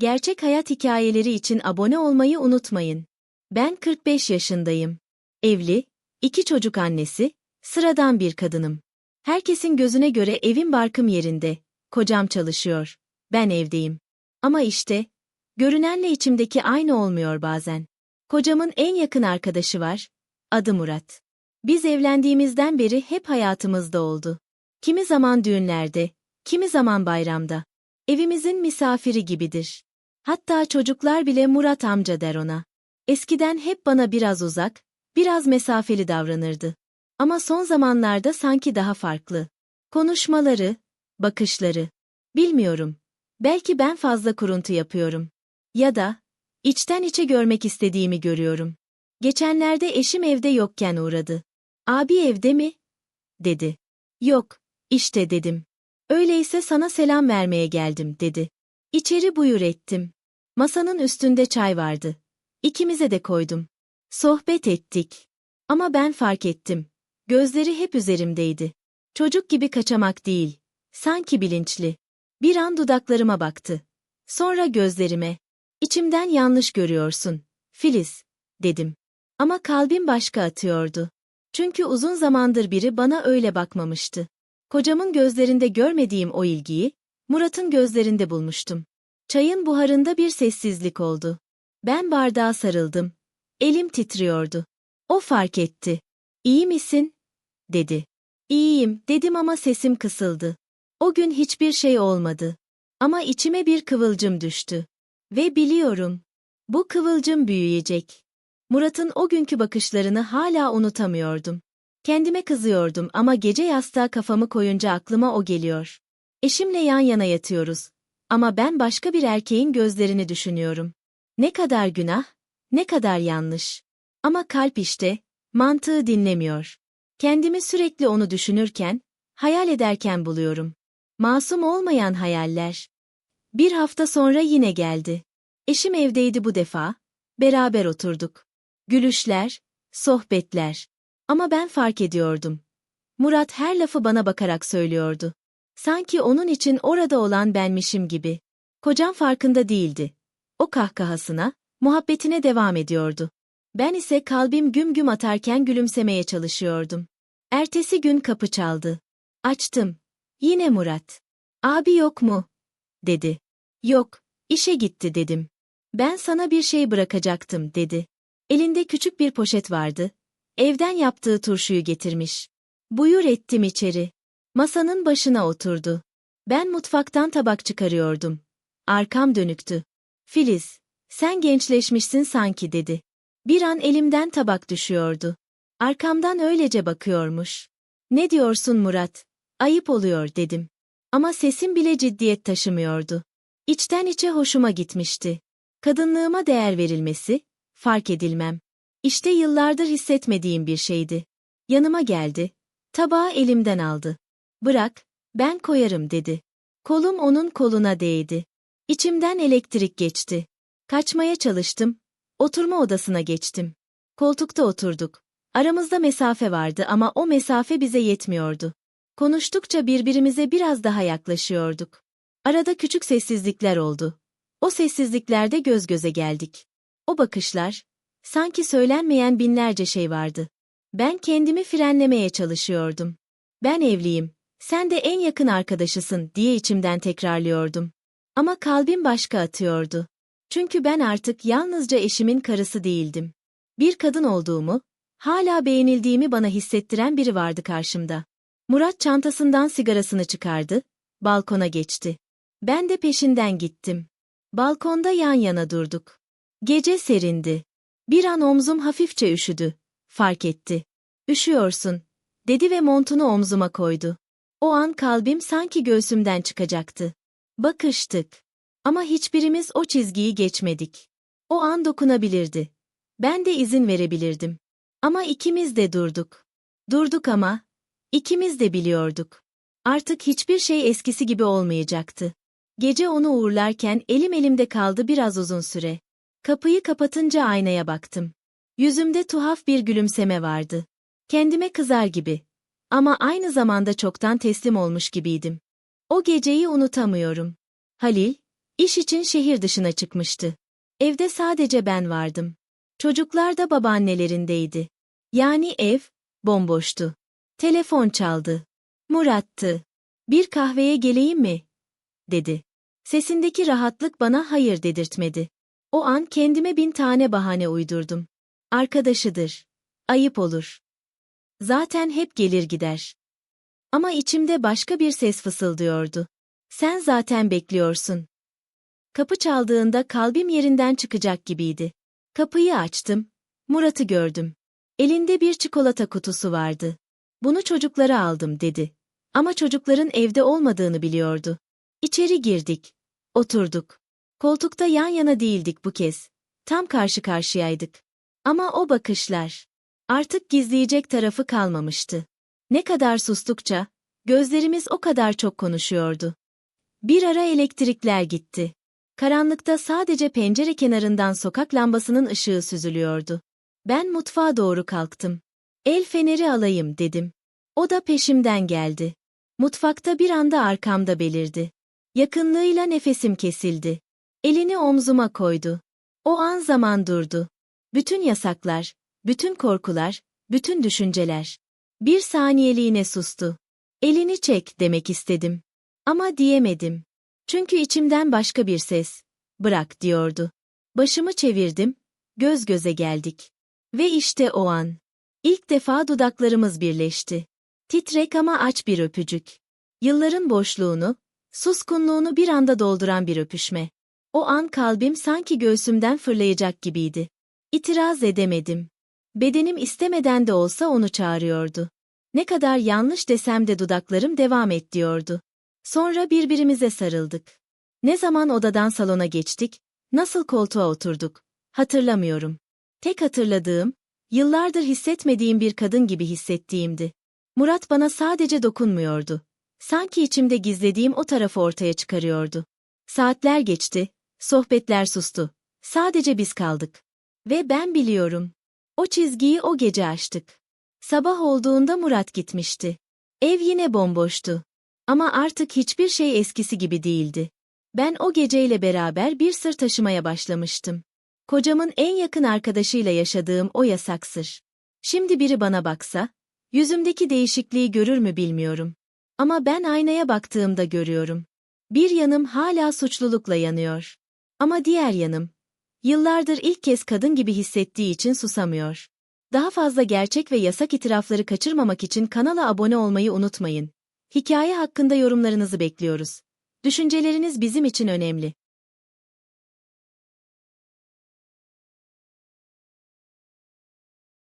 Gerçek hayat hikayeleri için abone olmayı unutmayın. Ben 45 yaşındayım. Evli, iki çocuk annesi, sıradan bir kadınım. Herkesin gözüne göre evim barkım yerinde, kocam çalışıyor, ben evdeyim. Ama işte, görünenle içimdeki aynı olmuyor bazen. Kocamın en yakın arkadaşı var, adı Murat. Biz evlendiğimizden beri hep hayatımızda oldu. Kimi zaman düğünlerde, kimi zaman bayramda. Evimizin misafiri gibidir. Hatta çocuklar bile Murat amca der ona. Eskiden hep bana biraz uzak, biraz mesafeli davranırdı. Ama son zamanlarda sanki daha farklı. Konuşmaları, bakışları. Bilmiyorum. Belki ben fazla kuruntu yapıyorum. Ya da, içten içe görmek istediğimi görüyorum. Geçenlerde eşim evde yokken uğradı. Abi evde mi? dedi. Yok, işte dedim. Öyleyse sana selam vermeye geldim dedi. İçeri buyur ettim. Masanın üstünde çay vardı. İkimize de koydum. Sohbet ettik. Ama ben fark ettim. Gözleri hep üzerimdeydi. Çocuk gibi kaçamak değil. Sanki bilinçli. Bir an dudaklarıma baktı. Sonra gözlerime. İçimden yanlış görüyorsun. Filiz, dedim. Ama kalbim başka atıyordu. Çünkü uzun zamandır biri bana öyle bakmamıştı. Kocamın gözlerinde görmediğim o ilgiyi, Murat'ın gözlerinde bulmuştum. Çayın buharında bir sessizlik oldu. Ben bardağa sarıldım. Elim titriyordu. O fark etti. İyi misin? dedi. İyiyim, dedim ama sesim kısıldı. O gün hiçbir şey olmadı. Ama içime bir kıvılcım düştü. Ve biliyorum. Bu kıvılcım büyüyecek. Murat'ın o günkü bakışlarını hala unutamıyordum. Kendime kızıyordum ama gece yastığa kafamı koyunca aklıma o geliyor. Eşimle yan yana yatıyoruz. Ama ben başka bir erkeğin gözlerini düşünüyorum. Ne kadar günah, ne kadar yanlış. Ama kalp işte, mantığı dinlemiyor. Kendimi sürekli onu düşünürken, hayal ederken buluyorum. Masum olmayan hayaller. Bir hafta sonra yine geldi. Eşim evdeydi bu defa. Beraber oturduk. Gülüşler, sohbetler. Ama ben fark ediyordum. Murat her lafı bana bakarak söylüyordu. Sanki onun için orada olan benmişim gibi. Kocam farkında değildi. O kahkahasına, muhabbetine devam ediyordu. Ben ise kalbim güm güm atarken gülümsemeye çalışıyordum. Ertesi gün kapı çaldı. Açtım. Yine Murat. Abi yok mu? dedi. Yok, işe gitti dedim. Ben sana bir şey bırakacaktım dedi. Elinde küçük bir poşet vardı. Evden yaptığı turşuyu getirmiş. Buyur ettim içeri. Masanın başına oturdu. Ben mutfaktan tabak çıkarıyordum. Arkam dönüktü. Filiz, sen gençleşmişsin sanki dedi. Bir an elimden tabak düşüyordu. Arkamdan öylece bakıyormuş. Ne diyorsun Murat? Ayıp oluyor dedim. Ama sesim bile ciddiyet taşımıyordu. İçten içe hoşuma gitmişti. Kadınlığıma değer verilmesi, fark edilmem. İşte yıllardır hissetmediğim bir şeydi. Yanıma geldi. Tabağı elimden aldı. Bırak, ben koyarım dedi. Kolum onun koluna değdi. İçimden elektrik geçti. Kaçmaya çalıştım. Oturma odasına geçtim. Koltukta oturduk. Aramızda mesafe vardı ama o mesafe bize yetmiyordu. Konuştukça birbirimize biraz daha yaklaşıyorduk. Arada küçük sessizlikler oldu. O sessizliklerde göz göze geldik. O bakışlar, sanki söylenmeyen binlerce şey vardı. Ben kendimi frenlemeye çalışıyordum. Ben evliyim, sen de en yakın arkadaşısın diye içimden tekrarlıyordum. Ama kalbim başka atıyordu. Çünkü ben artık yalnızca eşimin karısı değildim. Bir kadın olduğumu, hala beğenildiğimi bana hissettiren biri vardı karşımda. Murat çantasından sigarasını çıkardı, balkona geçti. Ben de peşinden gittim. Balkonda yan yana durduk. Gece serindi. Bir an omzum hafifçe üşüdü. Fark etti. Üşüyorsun, dedi ve montunu omzuma koydu. O an kalbim sanki göğsümden çıkacaktı. Bakıştık. Ama hiçbirimiz o çizgiyi geçmedik. O an dokunabilirdi. Ben de izin verebilirdim. Ama ikimiz de durduk. Durduk ama, ikimiz de biliyorduk. Artık hiçbir şey eskisi gibi olmayacaktı. Gece onu uğurlarken elim elimde kaldı biraz uzun süre. Kapıyı kapatınca aynaya baktım. Yüzümde tuhaf bir gülümseme vardı. Kendime kızar gibi. Ama aynı zamanda çoktan teslim olmuş gibiydim. O geceyi unutamıyorum. Halil, İş için şehir dışına çıkmıştı. Evde sadece ben vardım. Çocuklar da babaannelerindeydi. Yani ev, bomboştu. Telefon çaldı. Murat'tı. Bir kahveye geleyim mi? dedi. Sesindeki rahatlık bana hayır dedirtmedi. O an kendime bin tane bahane uydurdum. Arkadaşıdır. Ayıp olur. Zaten hep gelir gider. Ama içimde başka bir ses fısıldıyordu. Sen zaten bekliyorsun. Kapı çaldığında kalbim yerinden çıkacak gibiydi. Kapıyı açtım. Murat'ı gördüm. Elinde bir çikolata kutusu vardı. Bunu çocuklara aldım dedi. Ama çocukların evde olmadığını biliyordu. İçeri girdik. Oturduk. Koltukta yan yana değildik bu kez. Tam karşı karşıyaydık. Ama o bakışlar. Artık gizleyecek tarafı kalmamıştı. Ne kadar sustukça, gözlerimiz o kadar çok konuşuyordu. Bir ara elektrikler gitti. Karanlıkta sadece pencere kenarından sokak lambasının ışığı süzülüyordu. Ben mutfağa doğru kalktım. El feneri alayım dedim. O da peşimden geldi. Mutfakta bir anda arkamda belirdi. Yakınlığıyla nefesim kesildi. Elini omzuma koydu. O an zaman durdu. Bütün yasaklar, bütün korkular, bütün düşünceler. Bir saniyeliğine sustu. Elini çek demek istedim. Ama diyemedim. Çünkü içimden başka bir ses, bırak diyordu. Başımı çevirdim, göz göze geldik. Ve işte o an. İlk defa dudaklarımız birleşti. Titrek ama aç bir öpücük. Yılların boşluğunu, suskunluğunu bir anda dolduran bir öpüşme. O an kalbim sanki göğsümden fırlayacak gibiydi. İtiraz edemedim. Bedenim istemeden de olsa onu çağırıyordu. Ne kadar yanlış desem de dudaklarım devam et diyordu. Sonra birbirimize sarıldık. Ne zaman odadan salona geçtik, nasıl koltuğa oturduk, hatırlamıyorum. Tek hatırladığım, yıllardır hissetmediğim bir kadın gibi hissettiğimdi. Murat bana sadece dokunmuyordu. Sanki içimde gizlediğim o tarafı ortaya çıkarıyordu. Saatler geçti, sohbetler sustu. Sadece biz kaldık. Ve ben biliyorum. O çizgiyi o gece aştık. Sabah olduğunda Murat gitmişti. Ev yine bomboştu. Ama artık hiçbir şey eskisi gibi değildi. Ben o geceyle beraber bir sır taşımaya başlamıştım. Kocamın en yakın arkadaşıyla yaşadığım o yasak sır. Şimdi biri bana baksa, yüzümdeki değişikliği görür mü bilmiyorum. Ama ben aynaya baktığımda görüyorum. Bir yanım hala suçlulukla yanıyor. Ama diğer yanım, yıllardır ilk kez kadın gibi hissettiği için susamıyor. Daha fazla gerçek ve yasak itirafları kaçırmamak için kanala abone olmayı unutmayın. Hikaye hakkında yorumlarınızı bekliyoruz. Düşünceleriniz bizim için önemli.